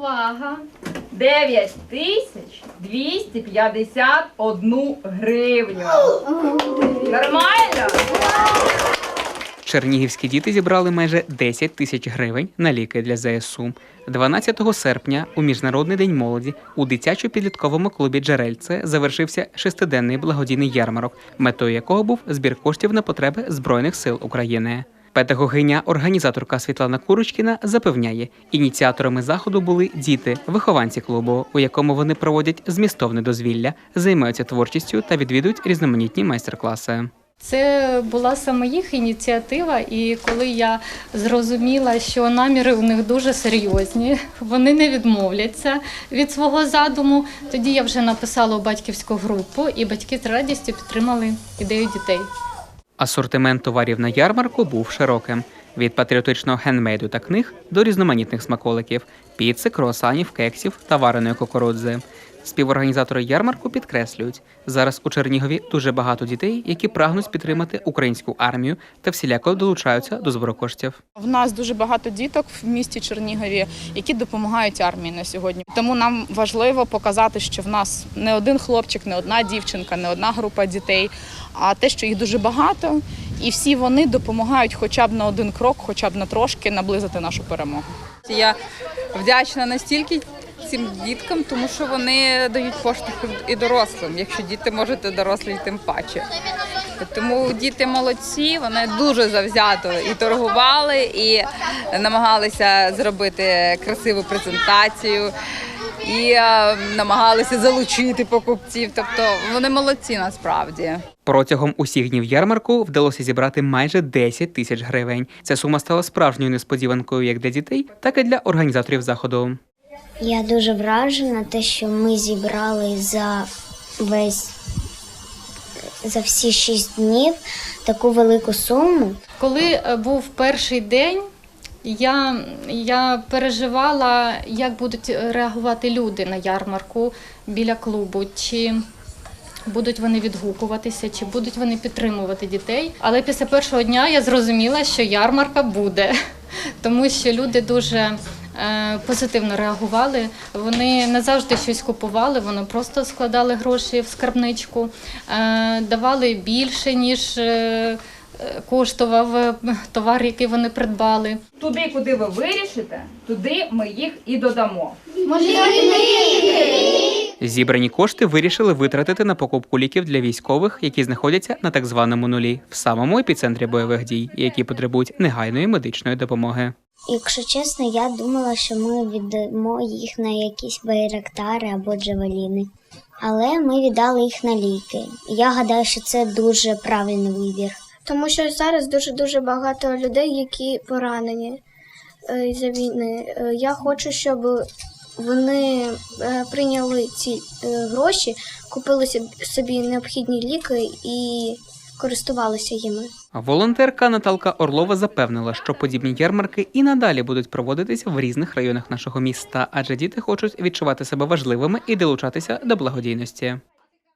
Увага! 9 тисяч 251 гривню. Нормально? Чернігівські діти зібрали майже 10 тисяч гривень на ліки для ЗСУ. 12 серпня, у Міжнародний день молоді, у дитячо-підлітковому клубі Джерельце завершився шестиденний благодійний ярмарок, метою якого був збір коштів на потреби Збройних сил України. Педагогиня, організаторка Світлана Курочкіна запевняє, ініціаторами заходу були діти, вихованці клубу, у якому вони проводять змістовне дозвілля, займаються творчістю та відвідують різноманітні майстер-класи. Це була саме їх ініціатива, і коли я зрозуміла, що наміри у них дуже серйозні, вони не відмовляться від свого задуму. Тоді я вже написала у батьківську групу, і батьки з радістю підтримали ідею дітей. Асортимент товарів на ярмарку був широким: від патріотичного хендмейду та книг до різноманітних смаколиків, піци, круасанів, кексів та вареної кукурудзи. Співорганізатори ярмарку підкреслюють, зараз у Чернігові дуже багато дітей, які прагнуть підтримати українську армію та всіляко долучаються до збору коштів. В нас дуже багато діток в місті Чернігові, які допомагають армії на сьогодні. Тому нам важливо показати, що в нас не один хлопчик, не одна дівчинка, не одна група дітей, а те, що їх дуже багато, і всі вони допомагають хоча б на один крок, хоча б на трошки наблизити нашу перемогу. Я вдячна настільки цим діткам, тому що вони дають поштовх і дорослим. Якщо діти можуть, дорослі тим паче. Тому діти молодці, вони дуже завзято і торгували, і намагалися зробити красиву презентацію, і е, намагалися залучити покупців. Тобто вони молодці насправді. Протягом усіх днів ярмарку вдалося зібрати майже 10 тисяч гривень. Ця сума стала справжньою несподіванкою як для дітей, так і для організаторів заходу. Я дуже вражена, те, що ми зібрали за весь за всі шість днів таку велику суму. Коли е, був перший день, я, я переживала, як будуть реагувати люди на ярмарку біля клубу. Чи будуть вони відгукуватися, чи будуть вони підтримувати дітей. Але після першого дня я зрозуміла, що ярмарка буде, тому що люди дуже е, позитивно реагували. Вони не завжди щось купували, вони просто складали гроші в скарбничку, е, давали більше, ніж е, е, коштував е, товар, який вони придбали. Туди, куди ви вирішите, туди ми їх і додамо. Зібрані кошти вирішили витратити на покупку ліків для військових, які знаходяться на так званому нулі, в самому епіцентрі бойових дій, які потребують негайної медичної допомоги. Якщо чесно, я думала, що ми віддамо їх на якісь байрактари або джавеліни. Але ми віддали їх на ліки. Я гадаю, що це дуже правильний вибір. Тому що зараз дуже дуже багато людей, які поранені е, за війни. Е, Я хочу, щоб вони е, прийняли ці гроші, купили собі необхідні ліки і користувалися їми. Волонтерка Наталка Орлова запевнила, що подібні ярмарки і надалі будуть проводитися в різних районах нашого міста, адже діти хочуть відчувати себе важливими і долучатися до благодійності.